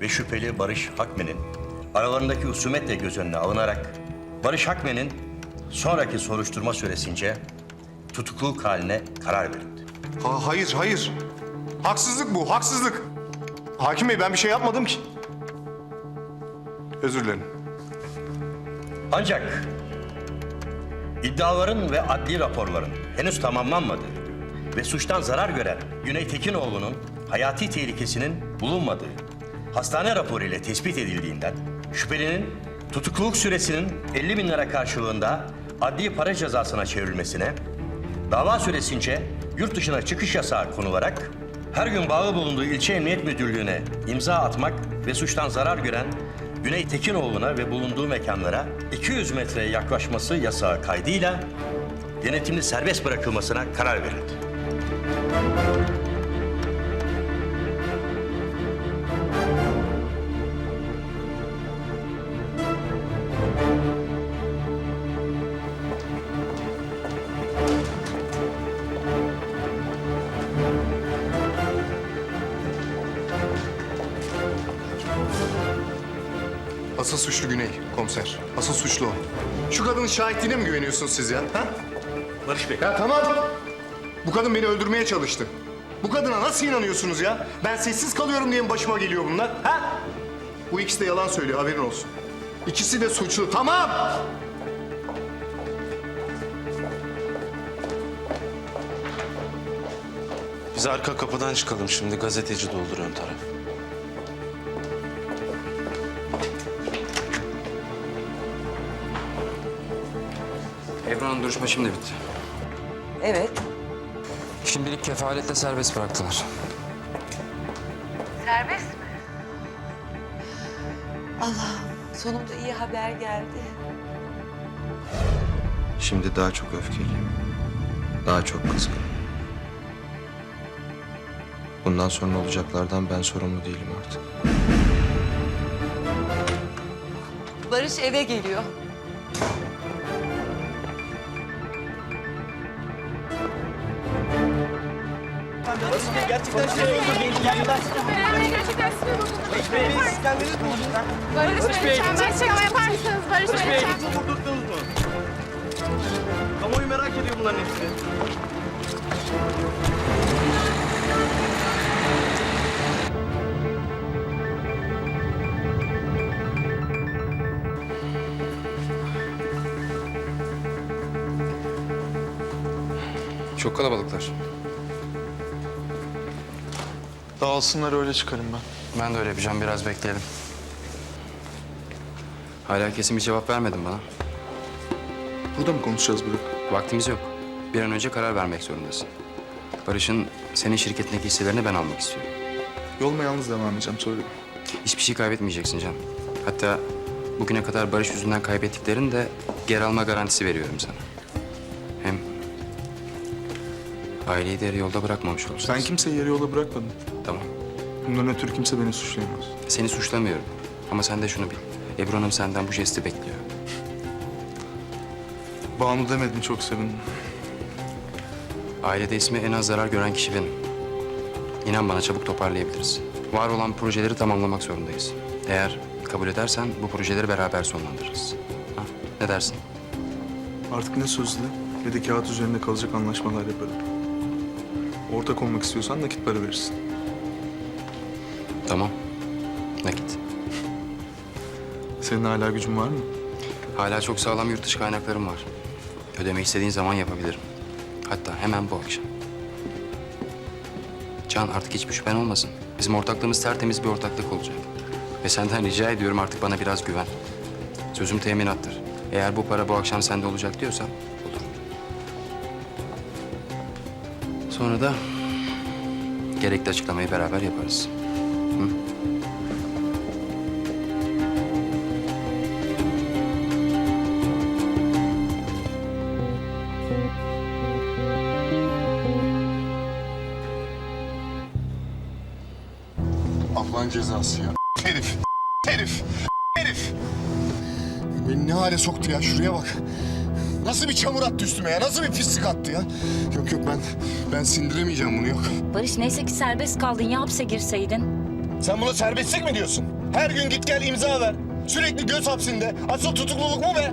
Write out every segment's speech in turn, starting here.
ve şüpheli Barış Hakmen'in aralarındaki husumetle göz önüne alınarak Barış Hakmen'in sonraki soruşturma süresince tutukluluk haline karar verildi. Ha, hayır, hayır. Haksızlık bu, haksızlık. Hakim Bey ben bir şey yapmadım ki. Özür dilerim. Ancak iddiaların ve adli raporların henüz tamamlanmadığı ve suçtan zarar gören Güney Tekinoğlu'nun hayati tehlikesinin bulunmadığı hastane raporu ile tespit edildiğinden şüphelinin tutukluluk süresinin 50 bin lira karşılığında adli para cezasına çevrilmesine, dava süresince yurt dışına çıkış yasağı konularak her gün bağlı bulunduğu ilçe emniyet müdürlüğüne imza atmak ve suçtan zarar gören Güney Tekinoğlu'na ve bulunduğu mekanlara 200 metreye yaklaşması yasağı kaydıyla denetimli serbest bırakılmasına karar verildi. Asıl suçlu Güney, komiser. Asıl suçlu o. Şu kadının şahitliğine mi güveniyorsunuz siz ya? Ha? Barış Bey. Ya tamam. Bu kadın beni öldürmeye çalıştı. Bu kadına nasıl inanıyorsunuz ya? Ben sessiz kalıyorum diye mi başıma geliyor bunlar? Ha? Bu ikisi de yalan söylüyor, haberin olsun. İkisi de suçlu, tamam. Biz arka kapıdan çıkalım şimdi gazeteci doldur ön taraf. Ebru'nun duruşma şimdi bitti. Evet. Şimdilik kefaletle serbest bıraktılar. Serbest mi? Allah'ım sonunda iyi haber geldi. Şimdi daha çok öfkeliyim. Daha çok kızgınım. Bundan sonra olacaklardan ben sorumlu değilim artık. Barış eve geliyor. Barış Bey, lütfen açıklama yapar mısınız Barış Bey? lütfen? Kamuoyu merak ediyor bunların hepsini. Çok kalabalıklar. Dağılsınlar öyle çıkarım ben. Ben de öyle yapacağım. Biraz bekleyelim. Hala kesin bir cevap vermedin bana. Burada mı konuşacağız Burak? Vaktimiz yok. Bir an önce karar vermek zorundasın. Barış'ın senin şirketindeki hisselerini ben almak istiyorum. Yoluma yalnız devam edeceğim söyle. Hiçbir şey kaybetmeyeceksin Can. Hatta bugüne kadar Barış yüzünden kaybettiklerini de geri alma garantisi veriyorum sana. Hem aileyi de yarı yolda bırakmamış olursun. Sen kimseyi yarı yola bırakmadın. Tamam. Bundan ötürü kimse beni suçlayamaz. Seni suçlamıyorum. Ama sen de şunu bil. Ebru Hanım senden bu jesti bekliyor. Banu demedin çok sevindim. Ailede ismi en az zarar gören kişi benim. İnan bana çabuk toparlayabiliriz. Var olan projeleri tamamlamak zorundayız. Eğer kabul edersen bu projeleri beraber sonlandırırız. Ha? Ne dersin? Artık ne sözlü ne de kağıt üzerinde kalacak anlaşmalar yaparım. Ortak olmak istiyorsan nakit para verirsin. Tamam. Nakit. Senin hala gücün var mı? Hala çok sağlam yurt dışı kaynaklarım var. Ödeme istediğin zaman yapabilirim. Hatta hemen bu akşam. Can artık hiçbir şüphen olmasın. Bizim ortaklığımız tertemiz bir ortaklık olacak. Ve senden rica ediyorum artık bana biraz güven. Sözüm teminattır. Eğer bu para bu akşam sende olacak diyorsan olur. Sonra da gerekli açıklamayı beraber yaparız. Allah'ın cezası ya. Herif, herif, herif. Beni ne hale soktu ya şuraya bak. Nasıl bir çamur attı üstüme ya? Nasıl bir pislik attı ya? Yok yok ben ben sindiremeyeceğim bunu yok. Barış neyse ki serbest kaldın ya hapse girseydin. Sen buna serbestlik mi diyorsun? Her gün git gel imza ver. Sürekli göz hapsinde. Asıl tutukluluk mu be?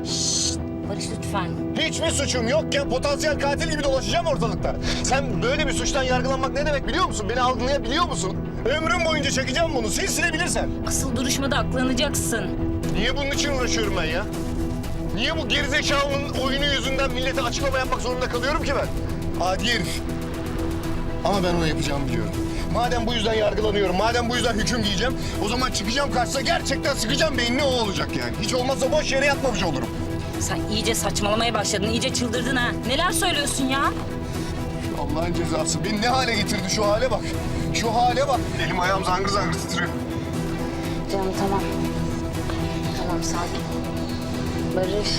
Barış lütfen. Hiçbir suçum yok ya. Potansiyel katil gibi dolaşacağım ortalıkta. Sen böyle bir suçtan yargılanmak ne demek biliyor musun? Beni algılayabiliyor musun? Ömrüm boyunca çekeceğim bunu. Sil silebilirsen. Asıl duruşmada aklanacaksın. Niye bunun için uğraşıyorum ben ya? Niye bu gerizekalının oyunu yüzünden millete açıklama yapmak zorunda kalıyorum ki ben? Adi herif. Ama ben ona yapacağımı biliyorum. Madem bu yüzden yargılanıyorum, madem bu yüzden hüküm giyeceğim... ...o zaman çıkacağım karşısına gerçekten sıkacağım beynini o olacak yani. Hiç olmazsa boş yere yatmamış olurum. Sen iyice saçmalamaya başladın, iyice çıldırdın ha. Neler söylüyorsun ya? Allah'ın cezası beni ne hale getirdi şu hale bak. Şu hale bak. Elim ayağım zangır zangır titriyor. Canım tamam. Tamam sakin. Barış.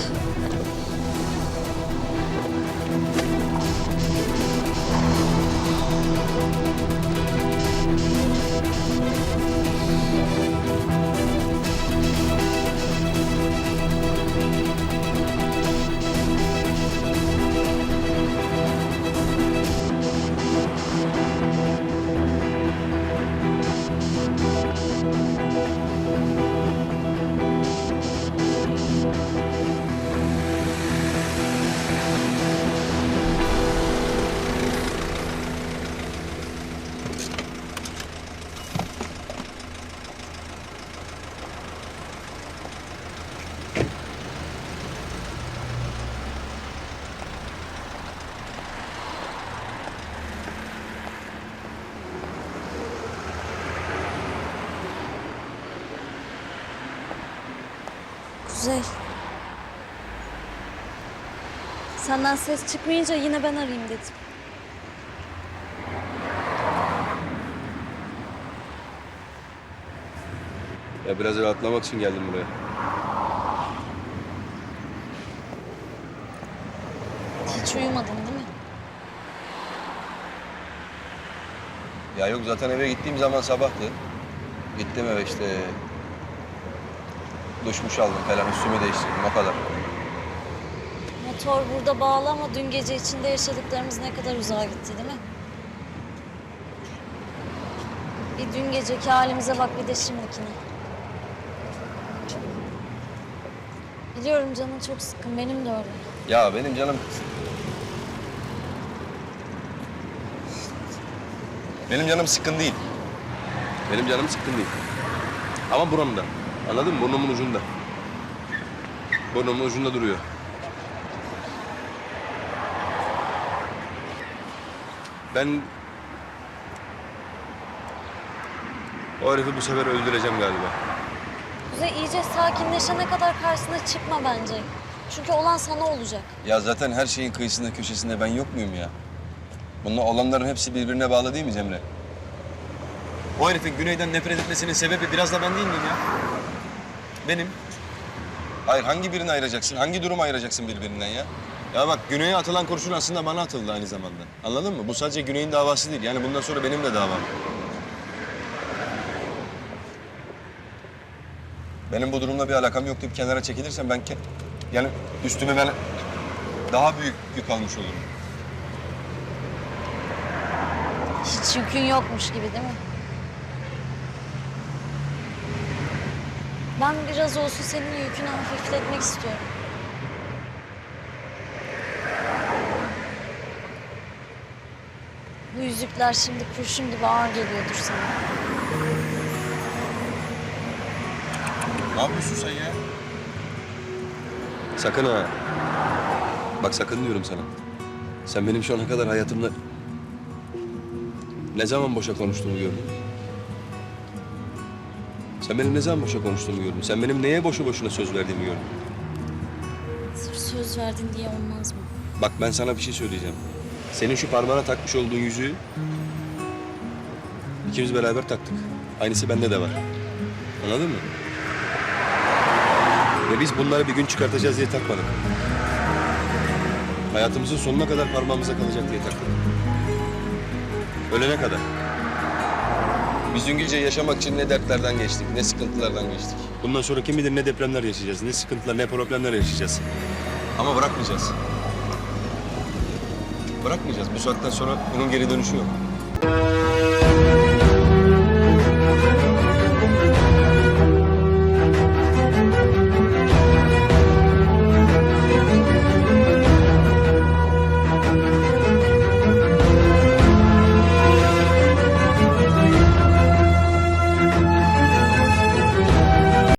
Kuzey. Senden ses çıkmayınca yine ben arayayım dedim. Ya biraz rahatlamak için geldim buraya. Hiç uyumadın değil mi? Ya yok zaten eve gittiğim zaman sabahtı. Gittim eve işte. Duşmuş aldım falan üstümü değiştirdim o kadar. Motor burada bağlı ama dün gece içinde yaşadıklarımız ne kadar uzağa gitti değil mi? Bir dün geceki halimize bak bir de şimdikine. Biliyorum canın çok sıkkın benim de öyle. Ya benim canım... Benim canım sıkkın değil. Benim canım sıkkın değil. Ama buramda. Anladın mı? Burnumun ucunda. Burnumun ucunda duruyor. Ben... O herifi bu sefer öldüreceğim galiba. Kuzey iyice sakinleşene kadar karşısına çıkma bence. Çünkü olan sana olacak. Ya zaten her şeyin kıyısında köşesinde ben yok muyum ya? Bununla olanların hepsi birbirine bağlı değil mi Cemre? O herifin güneyden nefret etmesinin sebebi biraz da ben değil miyim ya? Benim. Hayır hangi birini ayıracaksın? Hangi durumu ayıracaksın birbirinden ya? Ya bak güneye atılan kurşun aslında bana atıldı aynı zamanda. Anladın mı? Bu sadece güneyin davası değil. Yani bundan sonra benim de davam. Benim bu durumla bir alakam yok deyip kenara çekilirsem ben ke- yani üstüme ben daha büyük yük almış olurum. Hiç yükün yokmuş gibi değil mi? Ben biraz olsun senin yükünü hafifletmek istiyorum. Bu yüzükler şimdi kurşun gibi ağır geliyordur sana. Ne yapıyorsun sen ya? Sakın ha. Bak sakın diyorum sana. Sen benim şu ana kadar hayatımda ne zaman boşa konuştuğumu gördün? Sen benim ne zaman boşa konuştuğumu gördün? Sen benim neye boşu boşuna söz verdiğimi gördün? Sırf söz verdin diye olmaz mı? Bak ben sana bir şey söyleyeceğim. Senin şu parmağına takmış olduğun yüzüğü ikimiz beraber taktık. Aynısı bende de var. Anladın mı? Ve biz bunları bir gün çıkartacağız diye takmadık. Hayatımızın sonuna kadar parmağımıza kalacak diye taktık. Ölene kadar. Gece yaşamak için ne dertlerden geçtik, ne sıkıntılardan geçtik. Bundan sonra kim bilir ne depremler yaşayacağız, ne sıkıntılar, ne problemler yaşayacağız. Ama bırakmayacağız. Bırakmayacağız. Bu saatten sonra bunun geri dönüşü yok.